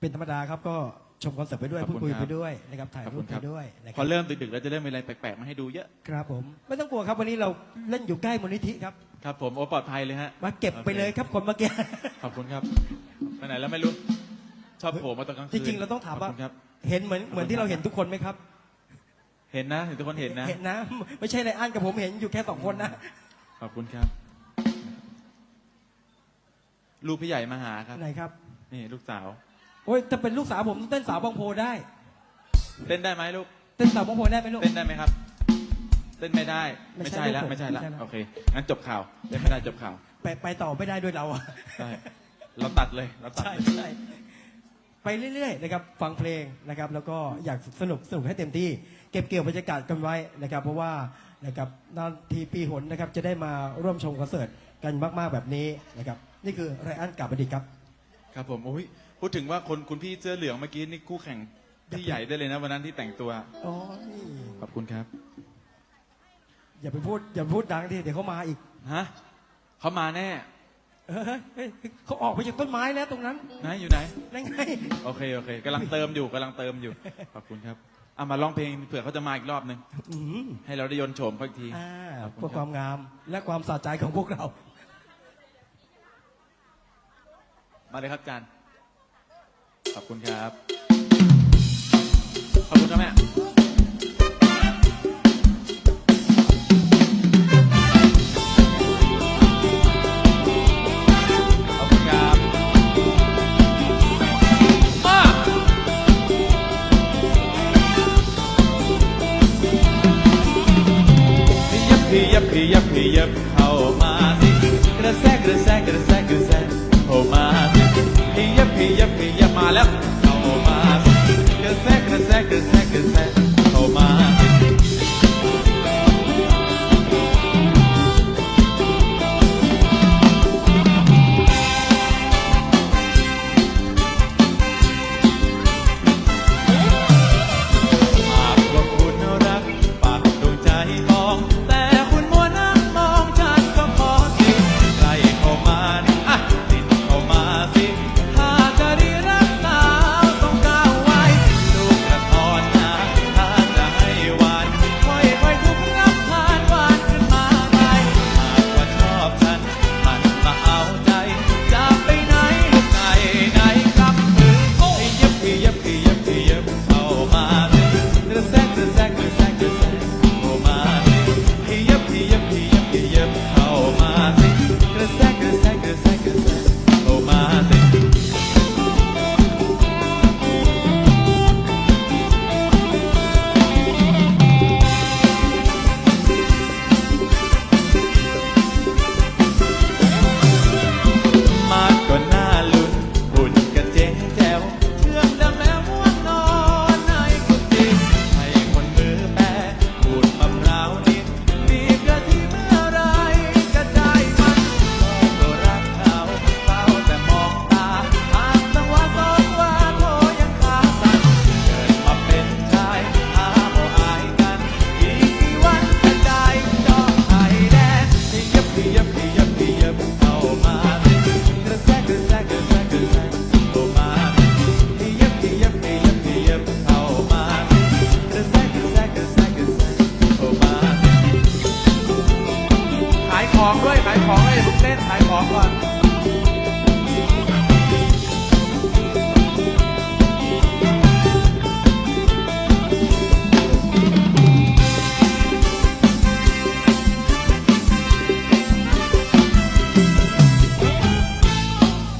เป็นธรรมดาครับก็ชมคอนเสิร์ตไปด้วยขอบพูดคุณคุยครับ ไปด้วยนะครับถ่ายขอบรูคุปณคไปรับด้วยนะคพรัอบเริ่มดึกๆแล้วจะเริ่มมีอะไรแปลกๆมาให้ดูเยอะครับผมไม่ต้องกลัวครับวันนี้เราเล่นอยู่ใกล้มูลนิธิครับครับ ผมโอ้ปลอดภัยเลยฮะมาเก็บไปเลยครับคนเมื่อกี้ ขอบคุณครับไปไหนแล้วไม่รู้ชอบโผล่มาตอนกลางคืจนริงๆเราต้องถามว่าขบคุณครับ เห็นเหมือนเหมือนที่เราเห็นทุกคนไหมครับ เห็นนะเห็นทุกคนเห็นนะ เห็นนะ ไม่ใช่ในอันกับผมเห็นอยู่แค่สองคนนะ ขอบคุณครับลูกพี่ใหญ่มาหาครับ ไหนครับ นี่ลูกสาว โอ้ยถ้าเป็นลูกสาวผมเต้นสาวบางโพได้ เต้นได้ไหมลูก เต้นสาวบางโพได้ไหมลูก เต้นได้ไหมครับ เต้นไม่ได้ ไม่ไม่ใช่ใช่แล้วลูกผมไม่ใช่แล้ว ไม่ใช่แล้ว โอเค งั้นจบข่าว เต้นไม่ได้จบข่าวไปไปต่อไม่ได้ด้วยเราอะใช่เราตัดเลย เราตัดใช่เลย ใช่ไปเรื่อยๆนะครับฟังเพลงนะครับแล้วก็อยากสนุกสนุกให้เต็มที่ เก็บเกี่ยวบรรยากาศกันไว้นะครับ เพราะว่านะครับนานทีปีหนนะครับจะได้มาร่วมชมคอนเสิร์ตกันมากๆแบบนี้นะครับนี่คือไรอันกาบดิตครับ ครับผมโอ้ย พูดถึงว่าคนคุณพี่เสื้อเหลืองเมื่อกี้นี่คู่แข่งพี่ใหญ่ได้เลยนะวันนั้นที่แต่งตัว อ๋อนี่ขอบคุณครับ อย่าไปพูดอย่าไปพูดดังดิเดี๋ยวเขามาอีกฮะเขามาแน่เฮ้ยเฮ้ยเขาออกไปจากต้นไม้แล้วตรงนั้นไหนอยู่ไหน นั่นไงโอเคโอเคกำลังเติมอยู่กำลังเติมอยู่ ขอบคุณครับเอามาร้องเพลงเผื่อเขาจะมาอีกรอบหนึ่งอืมให้เราได้ยนต์โฉมเขาอีกที อ่าขอบคุณเพื่อครับความงามและความสะใจของพวกเรา มาเลยครับอาจารย์ ขอบคุณครับ ขอบคุณครับแม่ขอบคุณครับมาพี่ยับพี่ยับพี่ยับพี่ยับเข้ามาสิกระแทกกระแทกกระแทกกระแทกเข้ามาสิหยับพี่ยับพี่ยับ มาแล้วเข้ามาสิกระแซกกระแซกกระแท 天还划算。